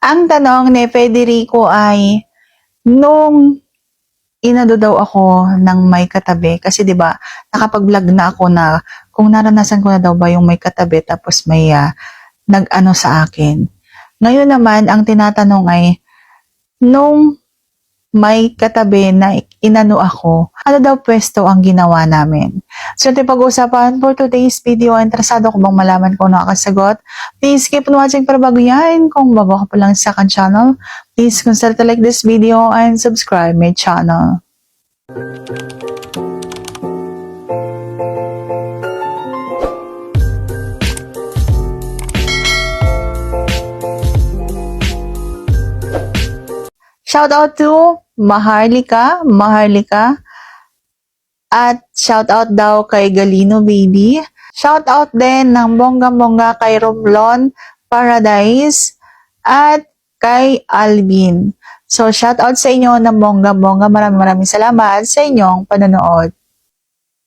Ang tanong ni Federico ay, nung inado daw ako ng may katabi, kasi 'di ba nakapag-vlog na ako na kung naranasan ko na daw ba yung may katabi tapos may ah, nag-ano sa akin. Ngayon naman, ang tinatanong ay, nung may katabi na inano ako, ano daw pwesto ang ginawa namin? So, ito pag-uusapan for today's video. Interesado ko bang malaman kung nakakasagot? Please keep on watching para bago yan. Kung bago ka pa lang sa akin channel, please consider to like this video and subscribe my channel. Shout out to Maharlika, Maharlika. At shout out daw kay Galino Baby. Shout out din ng bongga-bongga kay Romlon Paradise at kay Alvin. So shout out sa inyo ng bongga-bongga. Maraming maraming salamat sa inyong panonood.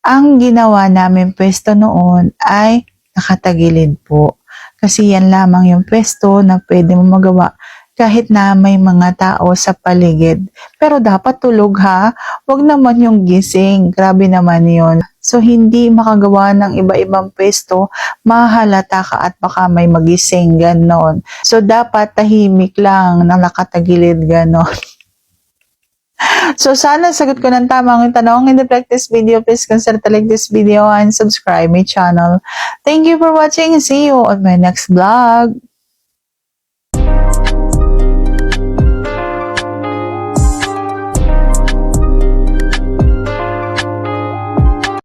Ang ginawa namin pwesto noon ay nakatagilid po. Kasi yan lamang yung pwesto na pwede mo magawa kahit na may mga tao sa paligid. Pero dapat tulog ha, wag naman yung gising. Grabe naman yon. So, hindi makagawa ng iba-ibang pwesto, mahalata ka at baka may magising, ganon. So, dapat tahimik lang na nakatagilid, ganon. So, sana sagot ko ng tamang tanong in the practice video. Please consider to like this video and subscribe my channel. Thank you for watching. See you on my next vlog.